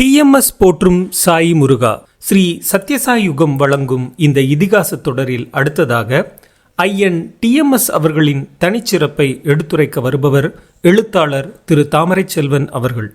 TMS போற்றும் சாய் முருகா. ஸ்ரீ சத்யசாய் யுகம் வழங்கும் இந்த இதிகாச தொடரில் அடுத்ததாக ஐயன் டிஎம்எஸ் அவர்களின் தனிச்சிறப்பை எடுத்துரைக்க வருபவர் எழுத்தாளர் திரு தாமரை செல்வன் அவர்கள்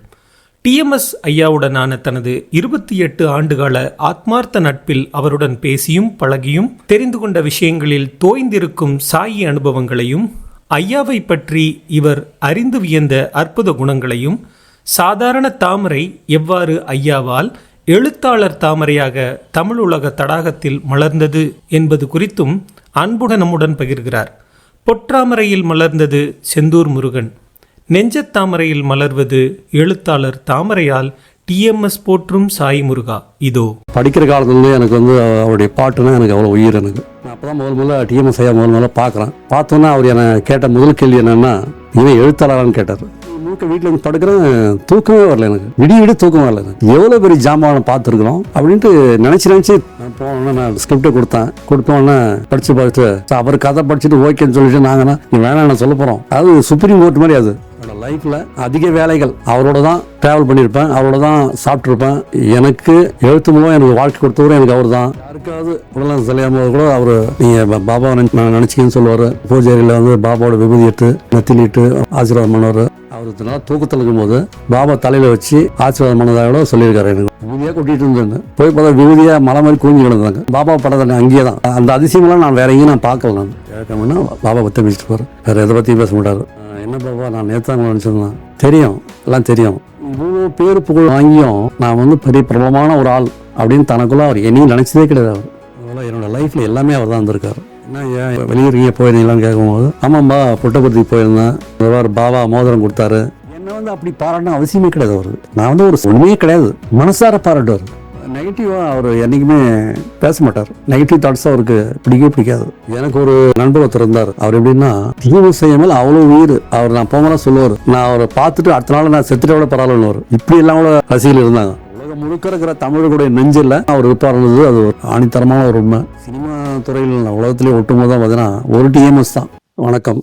டிஎம்எஸ் ஐயாவுடனான தனது இருபத்தி எட்டு ஆண்டுகால ஆத்மார்த்த நட்பில் அவருடன் பேசியும் பழகியும் தெரிந்து கொண்ட விஷயங்களில் தோய்ந்திருக்கும் சாயி அனுபவங்களையும் ஐயாவை பற்றி இவர் அறிந்து வியந்த அற்புத குணங்களையும் சாதாரண தாமரை எவ்வாறு ஐயாவால் எழுத்தாளர் தாமரையாக தமிழ் உலக தடாகத்தில் மலர்ந்தது என்பது குறித்தும் அன்புடன் நம்முடன் பகிர்கிறார். பொற்றாமரையில் மலர்ந்தது செந்தூர் முருகன். நெஞ்சத் தாமரையில் மலர்வது எழுத்தாளர் தாமரையால் டிஎம்எஸ் போற்றும் சாய் முருகா. இதோ. படிக்கிற காலத்துலேருந்து எனக்கு வந்து அவருடைய பாட்டுனா எனக்கு அவ்வளோ உயிர் எனக்கு. நான் அப்போ தான் முதல் முதல்ல டிஎம்எஸ் ஐயா முதல் முதல்ல பார்க்குறேன். பார்த்தோன்னா அவர் என்னை கேட்ட முதல் கேள்வி என்னென்னா இவன் எழுத்தாளரான்னு கேட்டார். மூக்க வீட்டில் வந்து படுக்கிறேன் தூக்கமே வரல எனக்கு. விடிய விட தூக்கம் வரல எனக்கு. எவ்வளோ பெரிய ஜாமான் பார்த்துருக்குறோம் அப்படின்ட்டு நினச்சி நினச்சி நான் நான் ஸ்கிரிப்டை கொடுத்தேன். கொடுத்தோன்னே படித்து பார்த்து அவர் கதை படிச்சுட்டு ஓகேன்னு சொல்லிட்டு நாங்கன்னா நீ வேணாம் நான் சொல்ல போகிறோம் அது சுப்ரீம் கோர்ட் மாதிரி அது. என்னோட லைஃப்பில் அதிக வேலைகள். அவரோட தான் ட்ராவல் பண்ணியிருப்பேன் அவரோட தான் சாப்பிட்ருப்பேன் எனக்கு எழுத்து மூலம் எனக்கு வாழ்க்கை கொடுத்தவரும் எனக்கு அவர் தான். யாருக்காவது உடலாம் சரியாம கூட அவர் நீங்கள் பாபாவை நினை- நான் நினச்சிக்கன்னு சொல்லுவார். பூஜைகளில் வந்து பாபாவோட விபூதி இட்டு நெத்திலிட்டு ஆசீர்வாதம் பண்ணுவார். அவர் நல்லா தூக்கத்தில் இருக்கும்போது பாபா தலையில் வச்சு ஆசீர்வாதம் பண்ணதாக கூட சொல்லியிருக்காரு எனக்கு. விபூதியாக கொட்டிட்டு இருந்தேன். போய் பார்த்தா விபூதியாக மலை மாதிரி கூஞ்சி கிடந்தாங்க. பாபா படத்தை அங்கேயே தான். அந்த அதிசயமெல்லாம் நான் வேற எங்கேயும் நான் பார்க்கல நான். கேட்கணும்னா பாபா பற்றி பேசிட்டு போகிறேன் வேறு எதை பற்றியும் பேச மாட்டார். என்ன பாபா நான் நேற்று நினச்சிருந்தேன். தெரியும் எல்லாம் தெரியும். இவ்வளோ பேர் புகழ் வாங்கியும் நான் வந்து பெரிய பிரபலமான ஒரு ஆள் அப்படின்னு தனக்குள்ள அவர் என்னையும் நினச்சதே கிடையாது. அவர் அதனால் என்னோடய லைஃப்பில் எல்லாமே அவர் தான் வந்திருக்காரு. என்ன ஏன் வெளியூருங்க போயிருந்தீங்களான்னு கேட்கும்போது ஆமாம்பா புட்டபுரத்துக்கு போயிருந்தேன். இந்த பாபா மோதிரம் கொடுத்தாரு. என்ன வந்து அப்படி பாராட்டணும் அவசியமே கிடையாது அவர் நான் வந்து ஒரு ஒன்றுமே கிடையாது. மனசார பாராட்டுவார். நெகட்டிவாக அவர் என்றைக்குமே பேச மாட்டார். நெகட்டிவ் தாட்ஸ் அவருக்கு பிடிக்கவே பிடிக்காது. எனக்கு ஒரு நண்பர் ஒருத்தர் இருந்தார். அவர் எப்படின்னா தீவு செய்யாமல் அவ்வளோ உயிர். அவர் நான் போகலாம் சொல்லுவார். நான் அவரை பார்த்துட்டு அடுத்த நாள் நான் செத்துட்டு விட பரவாயில்லன்னு இப்படி எல்லாம் கூட ரசிகர்கள் இருந்தாங்க. உலகம் முழுக்க இருக்கிற தமிழர்களுடைய நெஞ்சில் அவர் இருப்பாருன்றது அது ஒரு ஆணித்தரமான ஒரு உண்மை. சினிமா துறையில் உலகத்திலே ஒட்டும்போது தான் பார்த்தீங்கன்னா ஒரு டிஎம்எஸ் தான். வணக்கம்.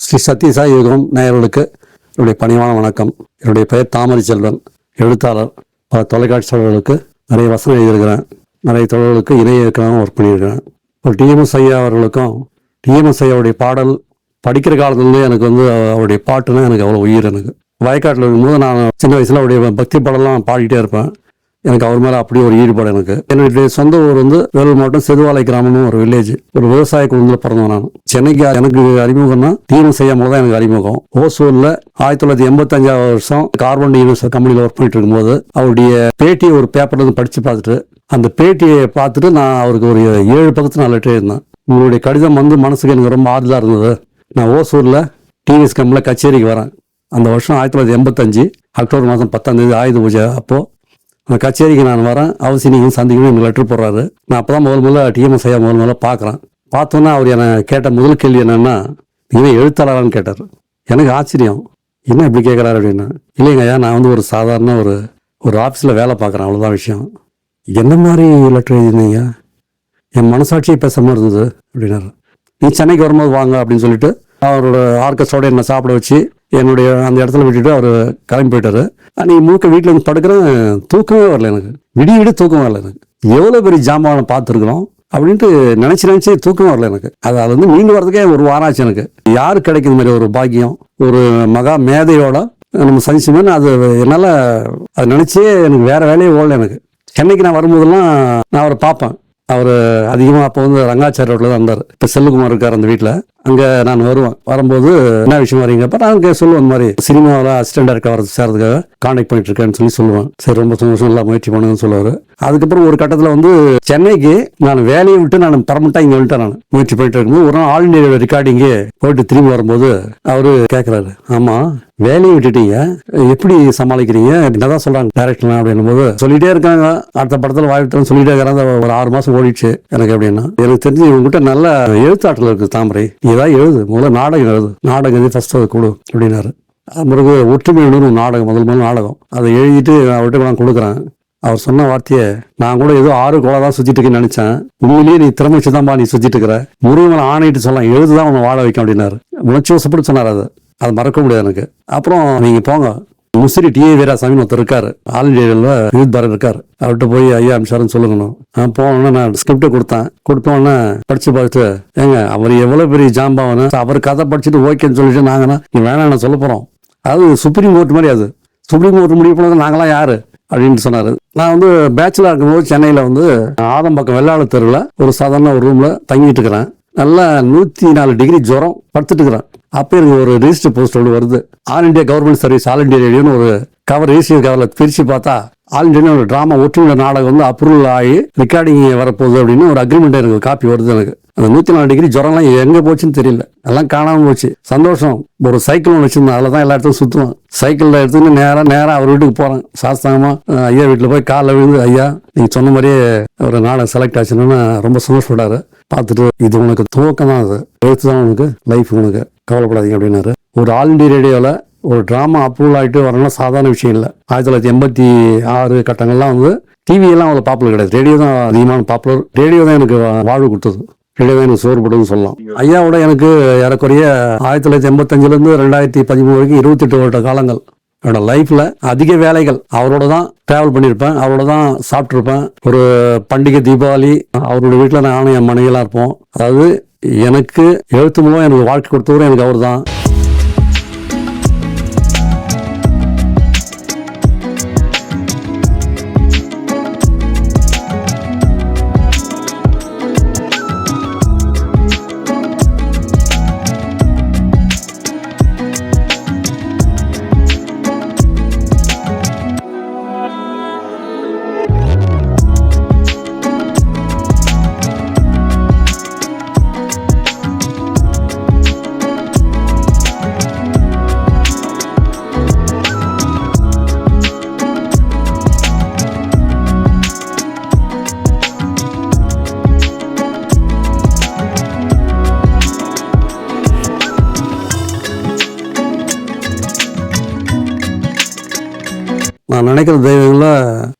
ஸ்ரீ சத்யசாய் யுகம் நேயர்களுக்கு என்னுடைய பணிவான வணக்கம். என்னுடைய பெயர் தாமரை செல்வன். எழுத்தாளர் பல தொலைக்காட்சியாளர்களுக்கு நிறைய வசனம் எழுதியிருக்கிறேன். நிறைய தொடர்களுக்கு இணை ஒர்க் பண்ணியிருக்கிறேன். ஒரு டிஎம்எஸ் ஐயா அவர்களுக்கும் டிஎம்எஸ் ஐயாவுடைய பாடல் படிக்கிற காலத்துலேருந்தே எனக்கு வந்து அவருடைய பாட்டுனா எனக்கு அவ்வளோ உயிர் எனக்கு. வயக்காட்டில் இருக்கும்போது நான் சின்ன வயசில் அவருடைய பக்தி பாடலாம் பாடிக்கிட்டே இருப்பேன். எனக்கு அவர் மேலே அப்படியே ஒரு ஈடுபாடு எனக்கு. என்னுடைய சொந்த ஊர் வந்து வேலூர் மாவட்டம் செதுவாலை கிராமம்னு ஒரு வில்லேஜ் ஒரு விவசாய குடும்பத்தில் பிறந்தவன் நான். சென்னைக்கு எனக்கு அறிமுகம்னா டிஎம் செய்யாமல் தான் எனக்கு அறிமுகம். ஓசூரில் ஆயிரத்தி தொள்ளாயிரத்தி எண்பத்தஞ்சாவது வருஷம் கார்பன் யூனிவர்ஸ் கம்பெனியில் ஒர்க் பண்ணிட்டு இருக்கும்போது அவருடைய பேட்டியை ஒரு பேப்பர்லேருந்து படித்து பார்த்துட்டு அந்த பேட்டியை பார்த்துட்டு நான் அவருக்கு ஒரு ஏழு பக்கத்து நான் லெட்டர் இருந்தேன் உங்களுடைய கடிதம் வந்து மனசுக்கு எனக்கு ரொம்ப ஆறுதலாக இருந்தது. நான் ஓசூரில் டிவிஎஸ் கம்பெனியில் கச்சேரிக்கு வரேன். அந்த வருஷம் ஆயிரத்தி தொள்ளாயிரத்தி எண்பத்தஞ்சு அக்டோபர் மாதம் பத்தாம் தேதி ஆயுத பூஜை. அப்போது கச்சேரிக்கு நான் வரேன். அவசியம் நீங்கள் சந்திக்கணும் எனக்கு லெட்டர் போடுறாரு. நான் அப்போ தான் முதல் முதல்ல டிஎம்எஸ் ஐயா முதல் முதல்ல பார்க்குறேன். பார்த்தோன்னா அவர் என்னை கேட்ட முதல் கேள்வி என்னென்னா நீங்கள் எழுத்தாளரான்னு கேட்டார். எனக்கு ஆச்சரியம். என்ன இப்படி கேட்குறாரு அப்படின்னா. இல்லைங்க ஐயா நான் வந்து ஒரு சாதாரண ஒரு ஒரு ஆஃபீஸில் வேலை பார்க்குறேன். அவ்வளோதான் விஷயம். என்ன மாதிரி லெட்டர் எழுதினீங்க என் மனசாட்சியை பேச மாதிரி இருந்தது அப்படின்னாரு. நீ சென்னைக்கு வரும்போது வாங்க அப்படின்னு சொல்லிட்டு அவரோட ஆர்கஸ்ட்ரோட என்னை சாப்பிட வச்சு என்னுடைய அந்த இடத்துல விட்டுட்டு அவர் கிளம்பி போயிட்டாரு. நீ மூக்க வீட்டில் வந்து படுக்கிறேன் தூக்கமே வரல எனக்கு. விடிய விட தூக்கம் வரல எனக்கு. எவ்வளோ பெரிய ஜாமான் பார்த்துருக்குறோம் அப்படின்ட்டு நினச்சி நினச்சி தூக்கம் வரல எனக்கு. அது அது வந்து மீண்டு வரதுக்கே ஒரு வாரம் ஆச்சு எனக்கு. யாரு கிடைக்கிற மாதிரி ஒரு பாக்கியம் ஒரு மகா மேதையோட நம்ம சந்திச்சோம்னா அது என்னால் அதை நினச்சே எனக்கு வேற வேலையே ஓடல எனக்கு. சென்னைக்கு நான் வரும்போதெல்லாம் நான் அவரை பார்ப்பேன். அவர் அதிகமாக அப்போ வந்து ரங்காச்சார் ரோட்டில் தான் இருந்தார். இப்போ செல்லுக்குமார் இருக்கார் அந்த வீட்டில் அங்கே நான் வருவேன். வரும்போது என்ன விஷயம் வரீங்கப்ப நான் அங்கே சொல்லுவேன் இந்த மாதிரி சினிமாவில் அசிஸ்டன்ட் டேரக்டர் வரது சேர்றதுக்காக காண்டாக்ட் பண்ணிட்டு இருக்கேன்னு சொல்லி சொல்லுவேன். சரி ரொம்ப சந்தோஷம் நல்லா முயற்சி பண்ணுங்கன்னு சொல்லுவார். அதுக்கப்புறம் ஒரு கட்டத்தில் வந்து சென்னைக்கு நான் வேலையை விட்டு நான் பரமட்டாக இங்கே வந்துட்டேன் நான். முயற்சி பண்ணிட்டு இருக்கும்போது ஒரு நாள் ஆல் இண்டியா ரெக்கார்டிங்கு போயிட்டு திரும்பி வரும்போது அவர் கேட்குறாரு ஆமாம் வேலையை விட்டுட்டீங்க. எப்படி சமாளிக்கிறீங்க? என்னதான் சொல்றாங்க டேரக்டர்லாம் அப்படின்னும் போது சொல்லிட்டே இருக்காங்க. அடுத்த படத்தில் வாழ்த்துன்னு சொல்லிட்டே இருக்கிறாங்க ஒரு ஆறு மாசம் ஓடிடுச்சு எனக்கு அப்படின்னா. எனக்கு தெரிஞ்சு இவங்ககிட்ட நல்ல எழுத்தாற்றல் இருக்கு தாமரை. ஏதாவது எழுது. முதல்ல நாடகம் எழுது. நாடகம் எழுதி ஃபர்ஸ்ட் அதை கொடு அப்படின்னாரு. பிறகு ஒற்றுமை நாடகம் முதல் முதல் நாடகம். அதை எழுதிட்டு அவர்கிட்ட நான் கொடுக்குறேன். அவர் சொன்ன வார்த்தையை நான் கூட ஏதோ ஆறு கோலா தான் சுற்றிட்டு இருக்கேன்னு நினைச்சேன். உண்மையிலேயே நீ திறமை வச்சுதான்பா நீ சுற்றிட்டு இருக்கிற. முருகன் ஆணையிட்டு சொல்லலாம். எழுதுதான் உன்னை வாழ வைக்கும் அப்படின்னாரு. உணர்ச்சி வசப்பட்டு சொன்னார் அது. அது மறக்க முடியாது எனக்கு. அப்புறம் நீங்கள் போங்க. முசிறி டி வீராசாமி ஒருத்தர் இருக்காரு. ஆல் இண்டியாவில் யூத் பாரத் இருக்காரு. அவர்கிட்ட போய் ஐயா அமிச்சாருன்னு சொல்லணும் நான் போனோன்னே நான் ஸ்கிரிப்டை கொடுத்தேன். கொடுத்தோன்னே படிச்சு பார்த்துட்டு ஏங்க அவர் எவ்வளோ பெரிய ஜாம்பாவனு? அவர் கதை படிச்சுட்டு ஓகேன்னு சொல்லிட்டு நாங்கன்னா நீ வேணாம் நான் சொல்ல போகிறோம் அது சுப்ரீம் கோர்ட் மாதிரி அது. சுப்ரீம் கோர்ட் முடிவு பண்ணது நாங்களாம் யாரு? அப்படின்னு சொன்னாரு. நான் வந்து பேச்சுலர் இருக்கும்போது சென்னையில் வந்து ஆதம்பக்கம் வெள்ளாள தெருவில் ஒரு சாதாரண ஒரு ரூமில் தங்கிட்டு இருக்கிறேன். நல்லா நூற்றி நாலு டிகிரி ஜுரம் படுத்துட்டு இருக்கிறேன் அப்போ எனக்கு ஒரு ரிஜிஸ்டர் போஸ்ட் ஒன்று வருது. All India government service all India ரேடியோன்னு ஒரு கவர் ரிஜிஸ்டர் கவரில் பிரித்து பார்த்தா ஆல் இண்டியா ஒரு ட்ராமா ஒற்றுமை நாடகம் வந்து அப்ரூவல் ஆகி ரெக்கார்டிங் வரப்போகுது அப்படின்னு ஒரு அக்ரிமெண்ட் எனக்கு காப்பி வருது எனக்கு. அந்த நூற்றி நாலு டிகிரி ஜுரம்லாம் எங்கே போச்சுன்னு தெரியல. எல்லாம் காணாமல் போச்சு. சந்தோஷம். ஒரு சைக்கிள் ஒன்று வச்சிருந்தேன் அதில் தான் எல்லா இடத்துக்கும் சுற்றுவேன் சைக்கிளில் எடுத்துன்னு நேராக நேராக அவர் வீட்டுக்கு போகிறேன் சாஸ்தாங்கமாக ஐயா வீட்டில் போய் காலில் விழுந்து ஐயா நீங்கள் சொன்ன மாதிரியே ஒரு நாளை செலக்ட் ஆச்சுன்னா ரொம்ப சந்தோஷப்படாரு பார்த்துட்டு இது உனக்கு துவக்கம் தான் அது. எழுத்து தான் உனக்கு லைஃப் உனக்கு. கவலைப்படாதீங்க அப்படின்னாரு. ஒரு ஆல் இண்டியா ரேடியோவில் ஒரு ட்ராமா அப்ரூவல் ஆகிட்டு வரணும்னா சாதாரண விஷயம் இல்லை. ஆயிரத்தி தொள்ளாயிரத்தி எண்பத்தி ஆறு கட்டங்கள்லாம் வந்து டிவியெல்லாம் அவ்வளோ பாப்புலர் கிடையாது. ரேடியோ தான் அதிகமான பாப்புலர் ரேடியோ தான் எனக்கு வாழ்வு கொடுத்தது. ரேடியோ சோர்படுன்னு எனக்கு சொல்லலாம். ஐயாவோட எனக்கு ஏறக்குறைய ஆயிரத்தி தொள்ளாயிரத்தி எண்பத்தஞ்சிலேருந்து ரெண்டாயிரத்தி பதிமூணு வரைக்கும் இருபத்தெட்டு வருட காலங்கள். என்னோட லைஃப்பில் அதிக வேலைகள். அவரோட தான் ட்ராவல் பண்ணியிருப்பேன். அவரோட தான் சாப்பிட்ருப்பேன் ஒரு பண்டிகை தீபாவளி அவரோட வீட்டில் நானும் என் மனைவியெல்லாம் இருப்போம். அதாவது எனக்கு எழுத்து மூலம் எனக்கு வாழ்க்கை கொடுத்தவரும் எனக்கு அவர் தான் நினைக்கிற தெய்வங்கள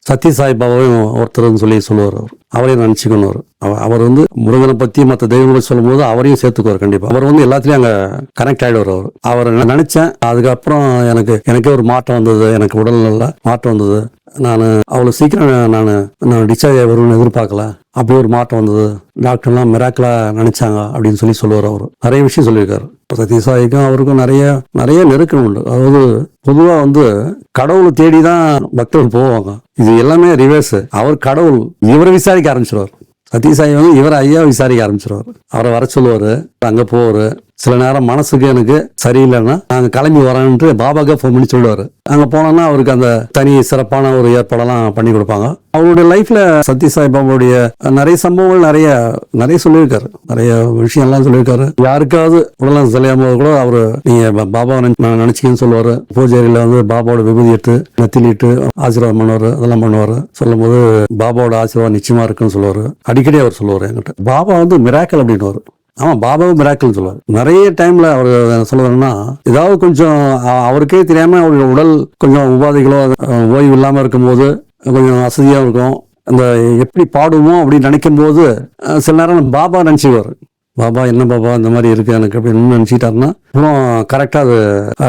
சத்ய சாய்பாபாவையும் ஒருத்தர்னு சொல்லி சொல்லுவார் அவர். அவரையும் நினச்சிக்கணும் அவர். அவர் வந்து முருகனை பற்றி மற்ற தெய்வங்களை சொல்லும்போது அவரையும் சேர்த்துக்குவார் கண்டிப்பாக அவர் வந்து எல்லாத்துலேயும் அங்கே கனெக்ட் ஆகிடுவார் அவர். அவரை நான் நினச்சேன். அதுக்கப்புறம் எனக்கு எனக்கே ஒரு மாற்றம் வந்தது. எனக்கு உடல்நல மாற்றம் வந்தது. நான் அவ்வளோ சீக்கிரம் நான் நான் டிஸ்சார்ஜ் ஆகி வருவேன்னு எதிர்பார்க்கல. அப்படி ஒரு மாற்றம் வந்தது. டாக்டர்லாம் மிராக்கலா நினைச்சாங்க அப்படின்னு சொல்லி சொல்லுவார் அவர். நிறைய விஷயம் சொல்லியிருக்காரு. இப்போ சத்யசாயிக்கும் அவருக்கும் நிறைய நிறைய நெருக்கம் உண்டு. அதாவது பொதுவாக வந்து கடவுளை தேடி தான் பக்தர்கள் போவாங்க. இது எல்லாமே ரிவர்ஸ் அவர் கடவுள் இவரை விசாரிக்க ஆரம்பிச்சிருவார். சத்யசாயி வந்து இவரை ஐயா விசாரிக்க ஆரம்பிச்சிருவார். அவரை வர சொல்லுவார். அங்கே போவார். சில நேரம் மனசுக்கு எனக்கு சரியில்லைன்னா நாங்கள் கிளம்பி வரேன்ட்டு பாபாக்கே ஃபோன் பண்ணி சொல்லுவார். அங்கே போனோம்னா அவருக்கு அந்த தனி சிறப்பான ஒரு ஏற்பாடெல்லாம் பண்ணி கொடுப்பாங்க. அவருடைய லைஃப்ல சத்ய சாய்பாபாவுடைய நிறைய சம்பவங்கள் நிறைய நிறைய சொல்லியிருக்காரு. நிறைய விஷயம்லாம் சொல்லியிருக்காரு. யாருக்காவது உடலாம் சரியாம கூட அவர் நீங்க பாபாவை நினை- நினைச்சீங்கன்னு சொல்லுவாரு. பூஜாரியில் வந்து பாபாவோட விபூதி இட்டு நெத்திலிட்டு ஆசீர்வாதம் பண்ணுவார் அதெல்லாம் பண்ணுவார். சொல்லும்போது பாபாவோட ஆசீர்வாதம் நிச்சயமா இருக்குன்னு சொல்லுவார். அடிக்கடி அவர் சொல்லுவார் என்கிட்ட. பாபா வந்து மிராக்கல் அப்படின்னு ஆமா பாபாவும் மிராக்கல் சொல்லுவார் நிறைய டைம்ல அவர் சொல்லுவாருன்னா ஏதாவது கொஞ்சம் அவருக்கே தெரியாம அவருடைய உடல் கொஞ்சம் உபாதைகளோ ஓய்வு இல்லாம இருக்கும்போது கொஞ்சம் வசதியா இருக்கும். அந்த எப்படி பாடுவோம் அப்படின்னு நினைக்கும் போது சில நேரம் பாபா நினைச்சுவார் பாபா என்ன பாபா இந்த மாதிரி இருக்கு எனக்கு அப்படின்னு நினைச்சிட்டாருன்னா அப்புறம் கரெக்டா அது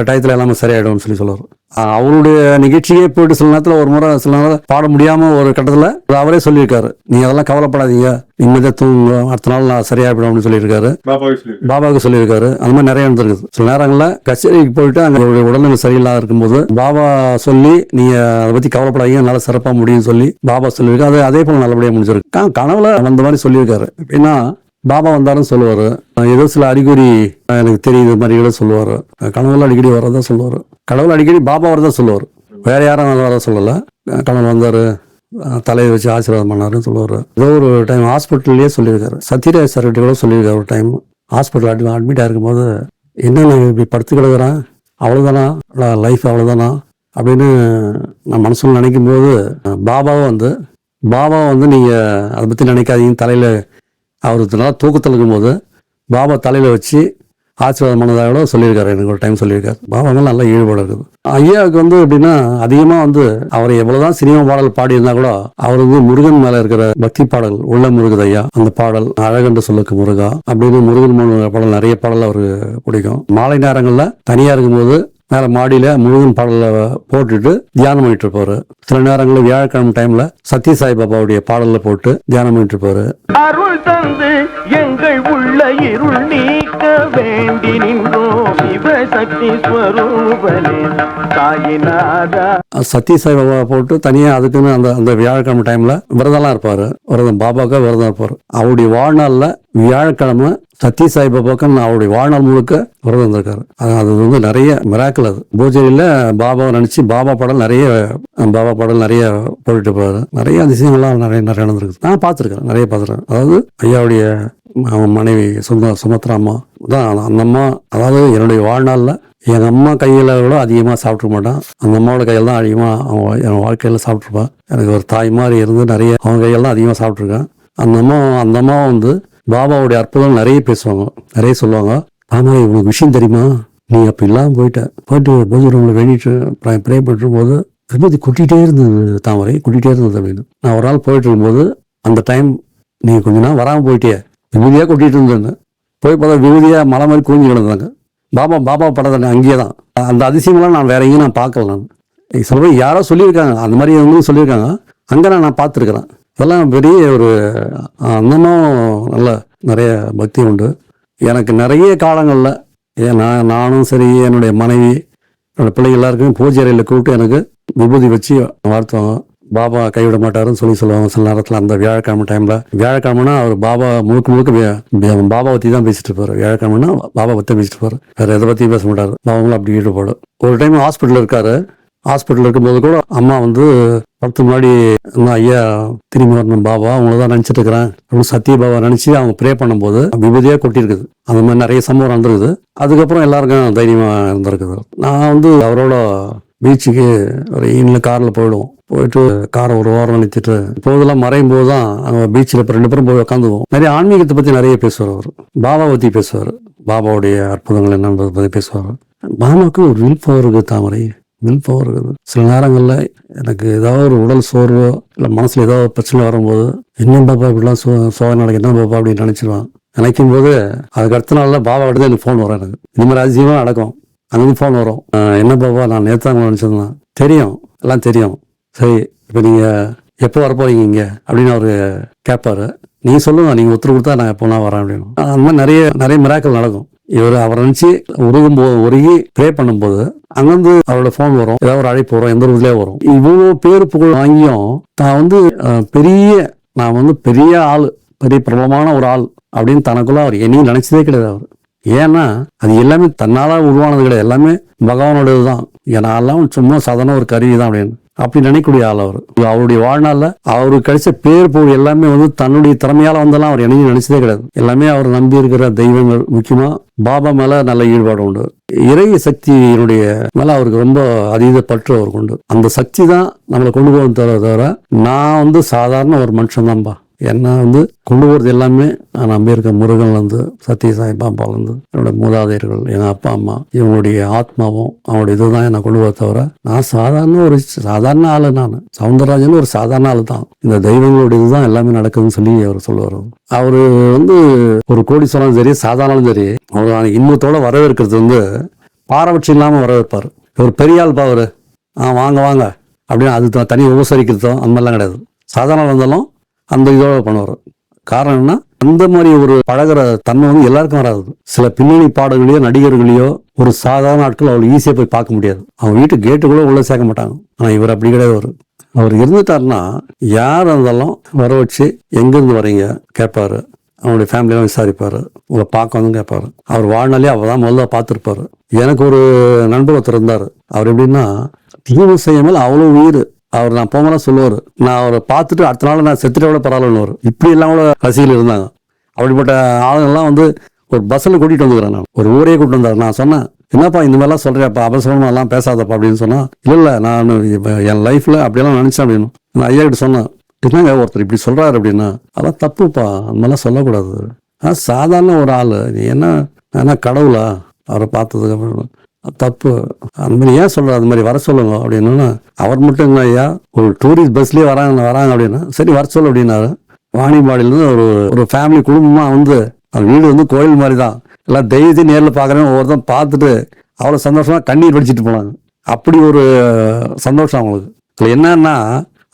டயத்துல எல்லாமே சரியாயிடும்னு சொல்லி சொல்லுவார் அவருடைய நிகழ்ச்சியே போயிட்டு சில நேரத்துல ஒரு முறை சில நேரம் பாட முடியாம ஒரு கட்டத்துல அவரே சொல்லியிருக்காரு. நீங்க அதெல்லாம் கவலைப்படாதீங்க. நிம்மதியாக தூங்க அடுத்த நாள் நான் சரியாயிடும் அப்படின்னு சொல்லியிருக்காரு. பாபாவே சொல்லியிருக்காரு. பாபாவுக்கு சொல்லியிருக்காரு. அந்த மாதிரி நிறைய நடந்திருக்குது. சில நேரங்களில் கச்சேரிக்கு போயிட்டு அங்கே உடல்நிலை சரியில்லாத இருக்கும்போது பாபா சொல்லி நீங்க அதை பத்தி கவலைப்படாதீங்க. நல்லா சிறப்பா முடியும்னு சொல்லி பாபா சொல்லியிருக்கு அது அதே போல நல்லபடியா முடிஞ்சிருக்கு. கனவுல அந்த மாதிரி சொல்லியிருக்காரு. எப்படின்னா பாபா வந்தாலும் சொல்லுவார். ஏதோ சில அறிகுறி எனக்கு தெரியுது மாதிரி கூட சொல்லுவார். கனவுல அடிக்கடி வரதா சொல்லுவார். கடவுள் அடிக்கடி பாபா வரதா சொல்லுவார். வேற யாரும் வர சொல்லலை. கனவு வந்தார். தலையை வச்சு ஆசீர்வாதம் பண்ணாருன்னு சொல்லுவார். ஏதோ ஒரு டைம் ஹாஸ்பிட்டல்லையே சொல்லியிருக்காரு. சத்யராஜ் சார் கூட சொல்லியிருக்காரு ஒரு டைம் ஹாஸ்பிட்டல் அட்மி அட்மிட் இருக்கும்போது என்ன நான் இப்படி படுத்து கிடக்குறேன்? அவ்வளோதானா லைஃப் அவ்வளோதானா அப்படின்னு நான் மனசுல நினைக்கும் போது பாபாவும் வந்து பாபா வந்து நீங்கள் அதை பற்றி நினைக்காதீங்க. தலையில் அவர் நல்லா தூக்கத்தில் இருக்கும்போது பாபா தலையில் வச்சு ஆசீர்வாதம் பண்ணதாக கூட சொல்லியிருக்காரு. எனக்கு ஒரு டைம் சொல்லியிருக்காரு. பாபா மேல நல்லா ஈடுபாடு இருக்குது. ஐயாவுக்கு வந்து எப்படின்னா அதிகமாக வந்து அவர் எவ்வளோதான் சினிமா பாடல் பாடியிருந்தா கூட அவர் வந்து முருகன் மேலே இருக்கிற பக்தி பாடல் உள்ள முருகது ஐயா அந்த பாடல் அழகண்டு சொல்லுக்கு முருகா அப்படின்னு முருகன் மேல பாடல் நிறைய பாடல் அவருக்கு பிடிக்கும். மாலை நேரங்களில் தனியாக இருக்கும்போது மேலே மாடியில் முருகன் பாடலை போட்டுட்டு தியானம் பண்ணிட்டு இருப்பாரு. சில நேரங்களில் வியாழக்கிழமை டைமில் சத்யசாய் பாபாவுடைய பாடல்ல போட்டு தியானம் பண்ணிட்டு இருப்பாரு. அருள் தந்து எங்கள் உள்ள இருள் நீக்க வேண்டி நின்றோம். சிவசக்தி ஸ்வரூபனே சாயிநாதா. போட்டு தனியாக அதுக்குன்னு அந்த அந்த வியாழக்கிழமை டைமில் விரதம்லாம் இருப்பார். விரதம் பாபாக்கா விரதம் இருப்பார். அவருடைய வாழ்நாளில் வியாழக்கிழமை சத்யசாய் பாபாக்கு அவருடைய வாழ்நாள் முழுக்க விரதம் இருந்திருக்காரு. அது வந்து நிறைய மிராக்கல் அது. பூஜையில் பாபாவை நினச்சி பாபா பாடல் நிறைய பாபா பாடல் நிறைய போட்டுட்டு போவார் நிறைய அதிசயங்கள்லாம் நிறைய நிறைய நடந்திருக்கு. நான் பார்த்துருக்கேன் நிறைய பார்த்துருக்கேன். அதாவது ஐயாவுடைய மனைவி சுந்த சுமத்ரா அம்மா. தான் அந்த அம்மா அதாவது என்னுடைய வாழ்நாளில் எங்கள் அம்மா கையில் கூட அதிகமாக சாப்பிட்ருக்க மாட்டான். அந்த அம்மாவோட கையில் தான் அதிகமாக அவன் என் வாழ்க்கையில் சாப்பிட்ருப்பான் எனக்கு ஒரு தாய் மாதிரி இருந்து நிறைய அவங்க கையில் தான் அதிகமாக சாப்பிட்ருக்கேன் அந்த அம்மா அந்த அம்மா வந்து பாபாவுடைய அற்புதம் நிறைய பேசுவாங்க. நிறைய சொல்லுவாங்க. ஆமா இவங்களுக்கு விஷயம் தெரியுமா? நீ அப்போ இல்லாமல் போயிட்ட. போயிட்டு பூஜை ரூமில் வேண்டிட்டு ப்ரே பண்ணிட்டு போது விபூதி கொட்டிகிட்டே இருந்தது தாமரை கொட்டிகிட்டே இருந்தது அப்படின்னு. நான் ஒரு நாள் போயிட்டு இருக்கும்போது அந்த டைம் நீ கொஞ்ச நாள் வராமல் போயிட்டே விபூதியாக கொட்டிகிட்டு இருந்தாங்க போய் பார்த்தா விபூதியாக மலை மாதிரி கூஞ்சி கிடந்தாங்க. பாபா பாபா படத்தை அங்கேயே தான். அந்த அதிசயங்கள்லாம் நான் வேற எங்கேயும் நான் பார்க்கல நான். சில பேர் யாரோ சொல்லியிருக்காங்க. அந்த மாதிரி வந்து சொல்லியிருக்காங்க. அங்கே நான் நான் பார்த்துருக்குறேன். இதெல்லாம் பெரிய ஒரு அண்ணனும் நல்ல நிறைய பக்தி உண்டு. எனக்கு நிறைய காலங்களில் ஏன் நான் நானும் சரி என்னுடைய மனைவி என்னோடய பிள்ளைகள் எல்லாருக்குமே பூஜை அறையில் கூப்பிட்டு எனக்கு விபூதி வச்சு வாழ்த்துவாங்க. பாபா கைவிட மாட்டாருன்னு சொல்லி சொல்லுவாங்க. சில நேரத்தில் அந்த வியாழக்கிழமை டைமில் வியாழக்கிழமைனா அவர் பாபா முழுக்க முழுக்க பாபா பற்றி தான் பேசிட்டு இருப்பார். வியாழக்கிழமைனா பாபா பற்றி பேசிட்டு இருப்பார். வேறு எதை பற்றியும் பேச மாட்டார். பாபாங்களும் அப்படி ஈடுபாடு. ஒரு டைம் ஹாஸ்பிட்டலில் இருக்காரு. ஹாஸ்பிட்டலில் இருக்கும்போது கூட அம்மா வந்து படத்து முன்னாடி நான் ஐயா திரும்பி வரணும் பாபா அவங்கள தான் நினச்சிட்டு இருக்கிறேன். அப்படின்னு சத்ய பாபா நினச்சி அவங்க ப்ரே பண்ணும்போது விபதியாக கொட்டியிருக்குது. அந்த மாதிரி நிறைய சம்பவம் நடந்திருக்குது. அதுக்கப்புறம் எல்லாருக்கும் தைரியமாக இருந்திருக்குது. நான் வந்து அவரோட பீச்சுக்கு ஒரு ஈவினில் காரில் போயிடுவோம். போயிட்டு காரை ஒரு ஓரம் நிறுத்திட்டு போதெல்லாம் மறையும் போது தான் அங்கே பீச்சில் இப்போ ரெண்டு பேரும் போய் உட்காந்துவோம் நிறைய ஆன்மீகத்தை பற்றி நிறைய பேசுவார் அவர். பாபா பற்றி பேசுவார். பாபாவுடைய அற்புதங்கள் என்னன்றது பற்றி பேசுவார். பாபாவுக்கு ஒரு வில் பவர் இருக்குது தாமரை. வில் பவர் இருக்குது. சில நேரங்களில் எனக்கு ஏதாவது ஒரு உடல் சோர்வோ இல்லை மனசில் ஏதாவது ஒரு பிரச்சனை வரும்போது என்ன பாப்பா இப்படிலாம் சோ சோதனை நடக்கு என்ன பாப்பா அப்படின்னு நினச்சிடுவான் நினைக்கும் போது அதுக்கு அடுத்த நாளில் பாபா எடுத்து எனக்கு ஃபோன் வரும் எனக்கு. இந்த மாதிரி அதிசயமாக நடக்கும். அங்கேருந்து ஃபோன் வரும். என்ன பாபா நான் நேற்று தான் நினச்சிருந்தேன். தெரியும் எல்லாம் தெரியும். சரி இப்போ நீங்கள் எப்போ வரப்போறீங்க இங்கே? அப்படின்னு அவர் கேட்பாரு நீங்கள் சொல்லுங்க நீங்கள் உத்தரவு கொடுத்தா நான் எப்போனா வரேன் அப்படின்னு. அந்த மாதிரி நிறைய நிறைய மிராக்கள் நடக்கும். இவர் அவரை நினச்சி உருகும் போது உருகி ப்ரே பண்ணும்போது அங்கேருந்து அவரோட ஃபோன் வரும். ஏதாவது ஒரு அழைப்பு வரும் எந்த ஊர்லேயே வரும். இவ்வளோ பேர் புகழ் வாங்கியும் நான் வந்து பெரிய நான் வந்து பெரிய ஆள் பெரிய பிரபலமான ஒரு ஆள் அப்படின்னு தனக்குள்ள அவர் என்னையும் நினைச்சதே கிடையாது அவர். ஏன்னா அது எல்லாமே தன்னால உருவானது கிடையாது. எல்லாமே பகவானோடது தான். ஏன்னாலாம் சும்மா சாதாரண ஒரு கருவி தான் அப்படின்னு. அப்படி நினைக்கக்கூடிய ஆள் அவர். அவருடைய வாழ்நாளில் அவருக்கு கிடைச்ச பேர் புகழ் எல்லாமே வந்து தன்னுடைய திறமையால வந்தெல்லாம் அவர் என்னையும் நினைச்சதே கிடையாது. எல்லாமே அவர் நம்பி இருக்கிற தெய்வங்கள் முக்கியமா பாபா மேல நல்ல ஈடுபாடு உண்டு. இறை சக்தியினுடைய மேல அவருக்கு ரொம்ப அதீத பற்று அவருக்கு உண்டு. அந்த சக்தி தான் நம்மளை கொண்டு போக தவிர தவிர நான் வந்து சாதாரண ஒரு மனுஷன் தான்பா என்ன வந்து கொண்டு போகிறது எல்லாமே நான் நம்பியிருக்க முருகன்லேருந்து சத்யசாய் பாப்பாலேருந்து என்னோட மூதாதையர்கள் எங்கள் அப்பா அம்மா இவங்களுடைய ஆத்மாவும் அவங்களுடைய இதுதான் என்னை கொண்டு போக தவிர நான் சாதாரண ஒரு சாதாரண ஆள் நான். சவுந்தரராஜன் ஒரு சாதாரண ஆள் தான். இந்த தெய்வங்களுடைய இதுதான் எல்லாமே நடக்குதுன்னு சொல்லி அவர் சொல்லுவார். அவர் வந்து ஒரு கோடி சொன்னாலும் சரி சாதாரணாலும் சரி அவர் இன்னத்தோட வரவேற்கிறது வந்து பாரபட்சம் இல்லாமல் வரவேற்பார். இவர் பெரிய ஆள் பாவர் ஆ வாங்க வாங்க. அப்படின்னு அது தனி உபசரிக்கிறதோ அந்த மாதிரிலாம் கிடையாது. சாதாரண வந்தாலும் அந்த இதோட பண்ணுவார். காரணம் என்ன அந்த மாதிரி ஒரு பழகுற தன்மை வந்து எல்லாருக்கும் வராது. சில பின்னணி பாடல்களையோ நடிகர்களையோ ஒரு சாதாரண ஆட்கள் அவ்வளோ ஈஸியாக போய் பார்க்க முடியாது. அவன் வீட்டு கேட்டு கூட சேர்க்க மாட்டாங்க. ஆனால் இவர் அப்படி கிடையாது அவர். அவர் இருந்துட்டாருன்னா யார் இருந்தாலும் வர வச்சு எங்கேருந்து வரீங்க கேட்பாரு. அவனுடைய ஃபேமிலியெல்லாம் விசாரிப்பார். உங்களை பார்க்க வந்து கேட்பாரு. அவர் வாழ்நாளே அவர் தான் முதல்ல பார்த்துருப்பாரு. எனக்கு ஒரு நண்பர் ஒருத்தர் இருந்தார். அவர் எப்படின்னா தீவு செய்யாமல் அவ்வளோ உயிர். அவர் நான் போகும்போது சொல்லுவார் நான் அவரை பார்த்துட்டு அடுத்த நாள் நான் செத்துட்டு கூட பரவாயில்லன்னு இப்படி எல்லாம் கூட ரசிகர்கள் இருந்தாங்க. அப்படிப்பட்ட ஆளுங்கள்லாம் வந்து ஒரு பஸ்ஸில் கூட்டிகிட்டு வந்துக்கிறேன் நான். ஒரு ஊரே கூட்டிட்டு வந்தார். நான் சொன்னேன் என்னப்பா இந்த மாதிரிலாம் சொல்கிறேன்ப்பா அவசரமா எல்லாம் பேசாதப்பா அப்படின்னு சொன்னால் இல்லை இல்லை நான் என் லைஃப்பில் அப்படியெல்லாம் நினச்சேன் அப்படின்னு. நான் ஐயா கிட்ட சொன்னேன் என்னங்க ஒருத்தர் இப்படி சொல்கிறாரு அப்படின்னா அதெல்லாம் தப்புப்பா அந்த மாதிரிலாம் சொல்லக்கூடாது. ஆனால் சாதாரண ஒரு ஆள் நீ என்ன ஆனால் என்ன கடவுளா? அவரை பார்த்ததுக்கு அப்புறம் தப்பு. அந்த மாதிரி ஏன் சொல்கிற அது மாதிரி வர சொல்லுங்க அப்படின்னா அவர் மட்டும் இல்லை ஐயா? ஒரு டூரிஸ்ட் பஸ்லேயே வராங்க வராங்க அப்படின்னா சரி வர சொல்லு அப்படின்னாரு. வாணிபாடியிலேருந்து ஒரு ஒரு ஃபேமிலி குடும்பமாக வந்து அந்த வீடு வந்து கோயில் மாதிரி தான் எல்லாம் தெய்வத்தையும் நேரில் பார்க்குறேன் ஒவ்வொருத்தரும் பார்த்துட்டு அவ்வளோ சந்தோஷமா கண்ணீர் வடிச்சிட்டு போனாங்க. அப்படி ஒரு சந்தோஷம் அவங்களுக்கு. இதில் என்னன்னா